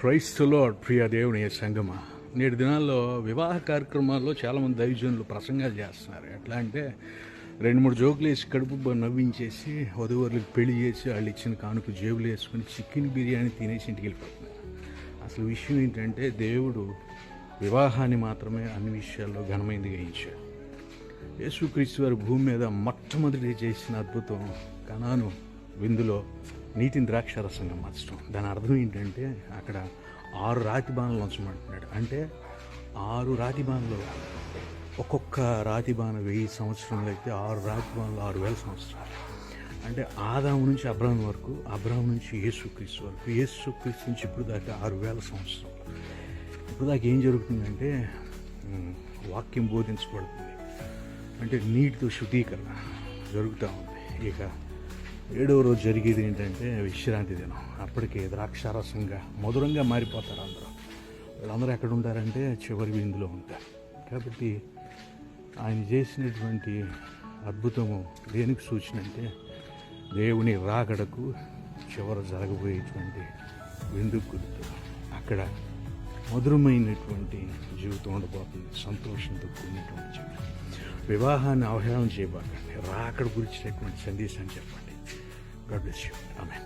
క్రైస్తులో ప్రియ దేవుని సంగమ. నేటి దినాల్లో వివాహ కార్యక్రమాల్లో చాలామంది దైవజనులు ప్రసంగాలు చేస్తున్నారు. ఎట్లా అంటే రెండు మూడు జోకులు వేసి కడుపు నవ్వించేసి వధువరులకు పెళ్ళి చేసి వాళ్ళు ఇచ్చిన కానుక జేబులు వేసుకుని చికెన్ బిర్యానీ తినేసి ఇంటికి వెళ్ళిపోతున్నారు. అసలు విషయం ఏంటంటే దేవుడు వివాహాన్ని మాత్రమే అన్ని విషయాల్లో ఘనమైంది గ్రహించాడు యేసుక్రీస్తు వారి భూమి మీద మొట్టమొదటి చేసిన అద్భుతం కనాను విందులో నీటిని ద్రాక్షారసంగా మార్చడం. దాని అర్థం ఏంటంటే అక్కడ ఆరు రాతి బాణలు ఉంచమంటున్నాడు. అంటే ఆరు రాతి బాణలు. ఒక్కొక్క రాతి బాణ వెయ్యి సంవత్సరంలో అయితే ఆరు రాతి బాణలు ఆరు వేల సంవత్సరాలు. అంటే ఆదాము నుంచి అబ్రాహం వరకు అబ్రాహం నుంచి యేసుక్రీస్తు వరకు యేసుక్రీస్తు నుంచి ఇప్పుడు దాకా ఆరు వేల సంవత్సరాలు. ఇప్పుడు దాకా ఏం జరుగుతుందంటే వాక్యం బోధించబడుతుంది. అంటే నీటితో శుద్ధీకరణ జరుగుతూ ఉంది. ఇక ఏడవ రోజు జరిగేది ఏంటంటే విశ్రాంతి దినం. అప్పటికే ద్రాక్షారసంగా మధురంగా మారిపోతారు అందరూ. వీళ్ళందరూ ఎక్కడ ఉంటారంటే చివరి విందులో ఉంటారు. కాబట్టి ఆయన చేసినటువంటి అద్భుతము దేనికి సూచన అంటే దేవుని రాగడకు చివర జరగబోయేటువంటి విందు గుర్తు. అక్కడ మధురమైనటువంటి జీవితం ఉండబోతుంది సంతోషంతో కూడినటువంటి జీవితం. వివాహాన్ని అవహేళన చేయబాకండి రాకడ గురించినటువంటి సందేశాన్ని చెప్పండి. గాడ్ బ్లెస్ యూ ఆమె